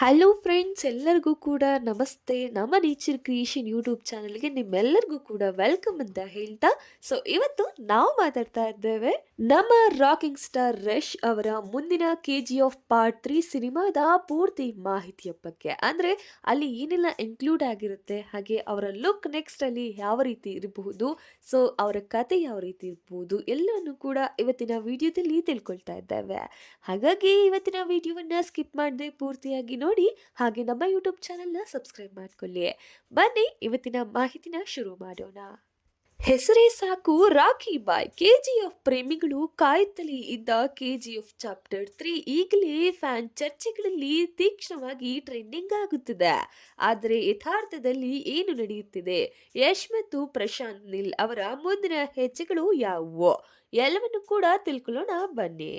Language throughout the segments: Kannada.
ಹಲೋ ಫ್ರೆಂಡ್ಸ್ ಎಲ್ಲರಿಗೂ ಕೂಡ ನಮಸ್ತೆ. ನಮ್ಮ ನೇಚರ್ ಕ್ರಿಯೇಷನ್ ಯೂಟ್ಯೂಬ್ ಚಾನಲ್ಗೆ ನಿಮ್ಮೆಲ್ಲರಿಗೂ ಕೂಡ ವೆಲ್ಕಮ್ ಅಂತ ಹೇಳ್ತಾ ಸೊ ಇವತ್ತು ನಾವು ಮಾತಾಡ್ತಾ ಇದ್ದೇವೆ ನಮ್ಮ ರಾಕಿಂಗ್ ಸ್ಟಾರ್ ರಶ್ ಅವರ ಮುಂದಿನ K G F part three ಸಿನಿಮಾದ ಪೂರ್ತಿ ಮಾಹಿತಿಯ ಬಗ್ಗೆ. ಅಂದ್ರೆ ಅಲ್ಲಿ ಏನೆಲ್ಲ ಇನ್ಕ್ಲೂಡ್ ಆಗಿರುತ್ತೆ, ಹಾಗೆ ಅವರ ಲುಕ್ ನೆಕ್ಸ್ಟ್ ಅಲ್ಲಿ ಯಾವ ರೀತಿ ಇರಬಹುದು ಸೊ ಅವರ ಕತೆ ಯಾವ ರೀತಿ ಇರಬಹುದು, ಎಲ್ಲವನ್ನು ಕೂಡ ಇವತ್ತಿನ ವಿಡಿಯೋದಲ್ಲಿ ತಿಳ್ಕೊಳ್ತಾ ಇದ್ದೇವೆ. ಹಾಗಾಗಿ ಇವತ್ತಿನ ವಿಡಿಯೋವನ್ನ ಸ್ಕಿಪ್ ಮಾಡದೆ ಪೂರ್ತಿಯಾಗಿ ಹಾಗೆ ನಮ್ಮ ಯೂಟ್ಯೂಬ್ ಚಾನೆಲ್ನ ಸಬ್ಸ್ಕ್ರೈಬ್ ಮಾಡ್ಕೊಳ್ಳಿ. ಬನ್ನಿ, ಇವತ್ತಿನ ಮಾಹಿತಿನ ಶುರು ಮಾಡೋಣ. ಹೆಸರೇ ಸಾಕು Rocky Bhai. K G F ಪ್ರೇಮಿಗಳು ಕಾಯುತ್ತಲೇ ಇದ್ದ K G F chapter three ಈಗಲೇ ಫ್ಯಾನ್ ಚರ್ಚೆಗಳಲ್ಲಿ ತೀಕ್ಷ್ಣವಾಗಿ ಟ್ರೆಂಡಿಂಗ್ ಆಗುತ್ತಿದೆ. ಆದರೆ ಯಥಾರ್ಥದಲ್ಲಿ ಏನು ನಡೆಯುತ್ತಿದೆ? ಯಶ್ ಮತ್ತು ಪ್ರಶಾಂತ್ ನಿಲ್ ಅವರ ಮುಂದಿನ ಹೆಜ್ಜೆಗಳು ಯಾವುವು? ಎಲ್ಲವನ್ನು ಕೂಡ ತಿಳ್ಕೊಳ್ಳೋಣ. ಬನ್ನಿ.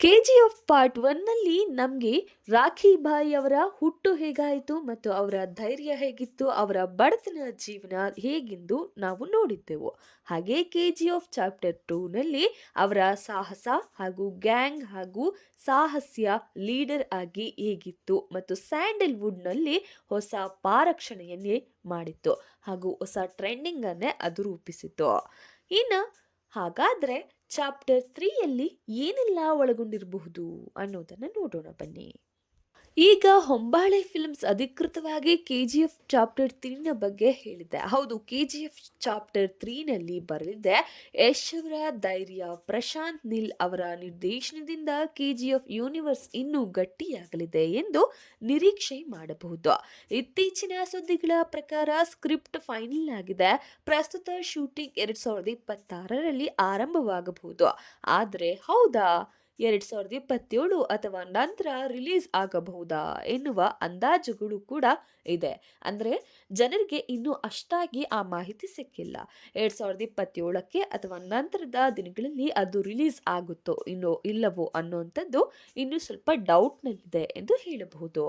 ಕೆ ಜಿ ಎಫ್ ಪಾರ್ಟ್ ಒನ್ನಲ್ಲಿ ನಮಗೆ ರಾಖಿ ಬಾಯಿ ಅವರ ಹುಟ್ಟು ಹೇಗಾಯಿತು ಮತ್ತು ಅವರ ಧೈರ್ಯ ಹೇಗಿತ್ತು, ಅವರ ಬಡತನ ಜೀವನ ಹೇಗೆಂದು ನಾವು ನೋಡಿದ್ದೆವು. ಹಾಗೆ ಕೆ ಜಿ ಎಫ್ ಚಾಪ್ಟರ್ ಟೂನಲ್ಲಿ ಅವರ ಸಾಹಸ ಹಾಗೂ ಗ್ಯಾಂಗ್ ಹಾಗೂ ಸಾಹಸ್ಯ ಲೀಡರ್ ಆಗಿ ಹೇಗಿತ್ತು ಮತ್ತು ಸ್ಯಾಂಡಲ್ವುಡ್ನಲ್ಲಿ ಹೊಸ ಪಾರಕ್ಷಣೆಯನ್ನೇ ಮಾಡಿತ್ತು ಹಾಗೂ ಹೊಸ ಟ್ರೆಂಡಿಂಗನ್ನೇ ಅದು ರೂಪಿಸಿತ್ತು. ಇನ್ನು ಹಾಗಾದ್ರೆ ಚಾಪ್ಟರ್ ತ್ರೀಯಲ್ಲಿ ಏನೆಲ್ಲ ಒಳಗೊಂಡಿರಬಹುದು ಅನ್ನೋದನ್ನು ನೋಡೋಣ ಬನ್ನಿ. ಈಗ ಹೊಂಬಾಳೆ ಫಿಲ್ಮ್ಸ್ ಅಧಿಕೃತವಾಗಿ ಕೆ ಜಿ ಎಫ್ ಚಾಪ್ಟರ್ ತ್ರೀನ ಬಗ್ಗೆ ಹೇಳಿದೆ. ಹೌದು ಕೆ ಜಿ ಎಫ್ ಚಾಪ್ಟರ್ ತ್ರೀನಲ್ಲಿ ಬರಲಿದೆ. ಯಶ್ ಧೈರ್ಯ ಪ್ರಶಾಂತ್ ನಿಲ್ ಅವರ ನಿರ್ದೇಶನದಿಂದ ಕೆ ಜಿ ಎಫ್ ಯೂನಿವರ್ಸ್ ಇನ್ನೂ ಗಟ್ಟಿಯಾಗಲಿದೆ ಎಂದು ನಿರೀಕ್ಷೆ ಮಾಡಬಹುದು. ಇತ್ತೀಚಿನ ಸುದ್ದಿಗಳ ಪ್ರಕಾರ ಸ್ಕ್ರಿಪ್ಟ್ ಫೈನಲ್ ಆಗಿದೆ. ಪ್ರಸ್ತುತ ಶೂಟಿಂಗ್ ಎರಡ್ ಸಾವಿರದ ಇಪ್ಪತ್ತಾರರಲ್ಲಿ ಆರಂಭವಾಗಬಹುದು. ಆದರೆ ಹೌದಾ? ಎರಡ್ ಸಾವಿರದ ಇಪ್ಪತ್ತೇಳು ಅಥವಾ ನಂತರ ರಿಲೀಸ್ ಆಗಬಹುದಾ ಎನ್ನುವ ಅಂದಾಜುಗಳು ಕೂಡ ಇದೆ. ಅಂದ್ರೆ ಜನರಿಗೆ ಇನ್ನೂ ಅಷ್ಟಾಗಿ ಆ ಮಾಹಿತಿ ಸಿಕ್ಕಿಲ್ಲ. ಎರಡ್ ಸಾವಿರದ ಇಪ್ಪತ್ತೇಳಕ್ಕೆ ಅಥವಾ ನಂತರದ ದಿನಗಳಲ್ಲಿ ಅದು ರಿಲೀಸ್ ಆಗುತ್ತೋ ಇನ್ನೋ ಇಲ್ಲವೋ ಅನ್ನುವಂಥದ್ದು ಇನ್ನೂ ಸ್ವಲ್ಪ ಡೌಟ್ನಲ್ಲಿದೆ ಎಂದು ಹೇಳಬಹುದು.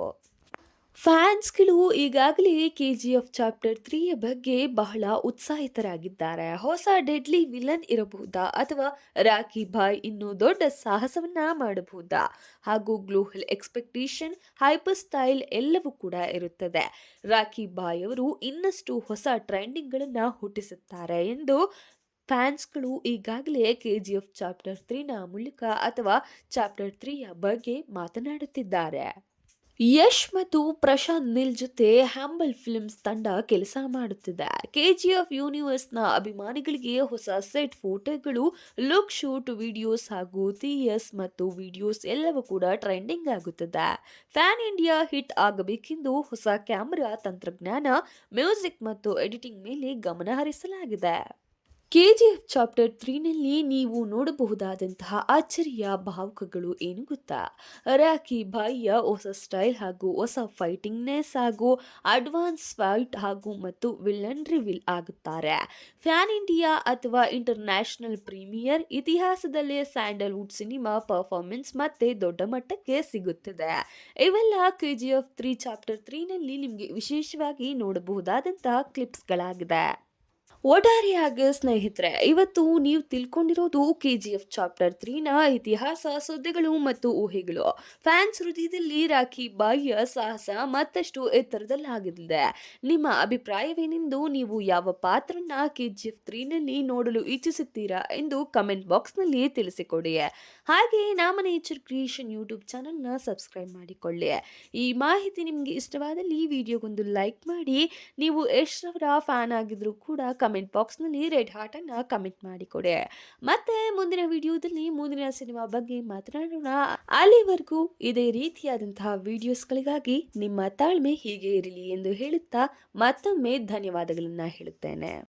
ಫ್ಯಾನ್ಸ್ಗಳು ಈಗಾಗಲೇ ಕೆ ಜಿ ಎಫ್ ಚಾಪ್ಟರ್ ತ್ರೀಯ ಬಗ್ಗೆ ಬಹಳ ಉತ್ಸಾಹಿತರಾಗಿದ್ದಾರೆ. ಹೊಸ ಡೆಡ್ಲಿ ವಿಲನ್ ಇರಬಹುದಾ ಅಥವಾ ರಾಖಿ ಬಾಯ್ ಇನ್ನೂ ದೊಡ್ಡ ಸಾಹಸವನ್ನ ಮಾಡಬಹುದಾ? ಹಾಗೂ ಗ್ಲೋಹಲ್ ಎಕ್ಸ್ಪೆಕ್ಟೇಷನ್, ಹೈಪರ್ ಸ್ಟೈಲ್ ಎಲ್ಲವೂ ಕೂಡ ಇರುತ್ತದೆ. ರಾಖಿ ಬಾಯ್ ಅವರು ಇನ್ನಷ್ಟು ಹೊಸ ಟ್ರೆಂಡಿಂಗ್ಗಳನ್ನು ಹುಟ್ಟಿಸುತ್ತಾರೆ ಎಂದು ಫ್ಯಾನ್ಸ್ಗಳು ಈಗಾಗಲೇ ಕೆ ಜಿ ಎಫ್ ಚಾಪ್ಟರ್ ತ್ರೀನ ಮೂಲಕ ಅಥವಾ ಚಾಪ್ಟರ್ ತ್ರೀಯ ಬಗ್ಗೆ ಮಾತನಾಡುತ್ತಿದ್ದಾರೆ. ಯಶ್ ಮತ್ತು ಪ್ರಶಾಂತ್ ನಿಲ್ ಜೊತೆ ಹ್ಯಾಂಬಲ್ ಫಿಲ್ಮ್ಸ್ ತಂಡ ಕೆಲಸ ಮಾಡುತ್ತಿದೆ. ಕೆ ಜಿ ಎಫ್ ಯೂನಿವರ್ಸ್ನ ಅಭಿಮಾನಿಗಳಿಗೆ ಹೊಸ ಸೆಟ್ ಫೋಟೋಗಳು, ಲುಕ್ ಶೂಟ್ ವಿಡಿಯೋಸ್ ಹಾಗೂ ಥಿಯಸ್ ಮತ್ತು ವಿಡಿಯೋಸ್ ಎಲ್ಲವೂ ಕೂಡ ಟ್ರೆಂಡಿಂಗ್ ಆಗುತ್ತದೆ. ಫ್ಯಾನ್ ಇಂಡಿಯಾ ಹಿಟ್ ಆಗಬೇಕೆಂದು ಹೊಸ ಕ್ಯಾಮ್ರಾ ತಂತ್ರಜ್ಞಾನ, ಮ್ಯೂಸಿಕ್ ಮತ್ತು ಎಡಿಟಿಂಗ್ ಮೇಲೆ ಗಮನ ಹರಿಸಲಾಗಿದೆ. ಕೆ ಜಿ ಎಫ್ ಚಾಪ್ಟರ್ ತ್ರೀನಲ್ಲಿ ನೀವು ನೋಡಬಹುದಾದಂತಹ ಆಶ್ಚರ್ಯ ಭಾವುಕಗಳು ಏನು ಗೊತ್ತಾ? ರಾಖಿ ಬಾಯಿಯ ಹೊಸ ಸ್ಟೈಲ್ ಹಾಗೂ ಹೊಸ ಫೈಟಿಂಗ್ನೆಸ್ ಹಾಗೂ ಅಡ್ವಾನ್ಸ್ ಫೈಟ್ ಹಾಗೂ ಮತ್ತು ವಿಲನ್ ರಿವಿಲ್ ಆಗುತ್ತಾರೆ. ಫ್ಯಾನ್ ಇಂಡಿಯಾ ಅಥವಾ ಇಂಟರ್ನ್ಯಾಷನಲ್ ಪ್ರೀಮಿಯರ್ ಇತಿಹಾಸದಲ್ಲೇ ಸ್ಯಾಂಡಲ್ವುಡ್ ಸಿನಿಮಾ ಪರ್ಫಾರ್ಮೆನ್ಸ್ ಮತ್ತೆ ದೊಡ್ಡ ಮಟ್ಟಕ್ಕೆ ಸಿಗುತ್ತದೆ. ಇವೆಲ್ಲ K G F three chapter ತ್ರೀನಲ್ಲಿ ನಿಮಗೆ ವಿಶೇಷವಾಗಿ ನೋಡಬಹುದಾದಂತಹ ಕ್ಲಿಪ್ಸ್ಗಳಾಗಿದೆ. ಒಟ್ಟಾರೆಯಾಗಿ ಸ್ನೇಹಿತರೆ, ಇವತ್ತು ನೀವು ತಿಳ್ಕೊಂಡಿರೋದು ಕೆ ಜಿ ಎಫ್ ಚಾಪ್ಟರ್ ತ್ರೀನ ಇತಿಹಾಸ, ಸುದ್ದಿಗಳು ಮತ್ತು ಊಹೆಗಳು. ಫ್ಯಾನ್ಸ್ ಹೃದಯದಲ್ಲಿ ರಾಖಿ ಬಾಯಿಯ ಸಾಹಸ ಮತ್ತಷ್ಟು ಎತ್ತರದಲ್ಲಾಗಿದೆ ನಿಮ್ಮ ಅಭಿಪ್ರಾಯವೇನೆಂದು ನೀವು ಯಾವ ಪಾತ್ರನ ಕೆ ಜಿ ಎಫ್ ತ್ರೀನಲ್ಲಿ ನೋಡಲು ಇಚ್ಛಿಸುತ್ತೀರಾ ಎಂದು ಕಮೆಂಟ್ ಬಾಕ್ಸ್ನಲ್ಲಿ ತಿಳಿಸಿಕೊಡಿ. ಹಾಗೆ ನಮ್ಮ ನೇಚರ್ ಕ್ರಿಯೇಷನ್ ಯೂಟ್ಯೂಬ್ ಚಾನಲ್ನ ಸಬ್ಸ್ಕ್ರೈಬ್ ಮಾಡಿಕೊಳ್ಳಿ. ಈ ಮಾಹಿತಿ ನಿಮಗೆ ಇಷ್ಟವಾದಲ್ಲಿ ವಿಡಿಯೋಗೊಂದು ಲೈಕ್ ಮಾಡಿ, ನೀವು ಯಶ್ರವರ ಫ್ಯಾನ್ ಆಗಿದ್ರು ಕೂಡ ಕಮೆಂಟ್ ಬಾಕ್ಸ್ನಲ್ಲಿ ರೆಡ್ ಹಾರ್ಟನ್ನು ಕಮೆಂಟ್ ಮಾಡಿಕೊಡಿ ಮತ್ತೆ ಮುಂದಿನ ವಿಡಿಯೋದಲ್ಲಿ ಮುಂದಿನ ಸಿನಿಮಾ ಬಗ್ಗೆ ಮಾತನಾಡೋಣ. ಅಲ್ಲಿವರೆಗೂ ಇದೇ ರೀತಿಯಾದಂತಹ ವಿಡಿಯೋಸ್ಗಳಿಗಾಗಿ ನಿಮ್ಮ ತಾಳ್ಮೆ ಹೀಗೆ ಇರಲಿ ಎಂದು ಹೇಳುತ್ತಾ ಮತ್ತೊಮ್ಮೆ ಧನ್ಯವಾದಗಳನ್ನು ಹೇಳುತ್ತೇನೆ.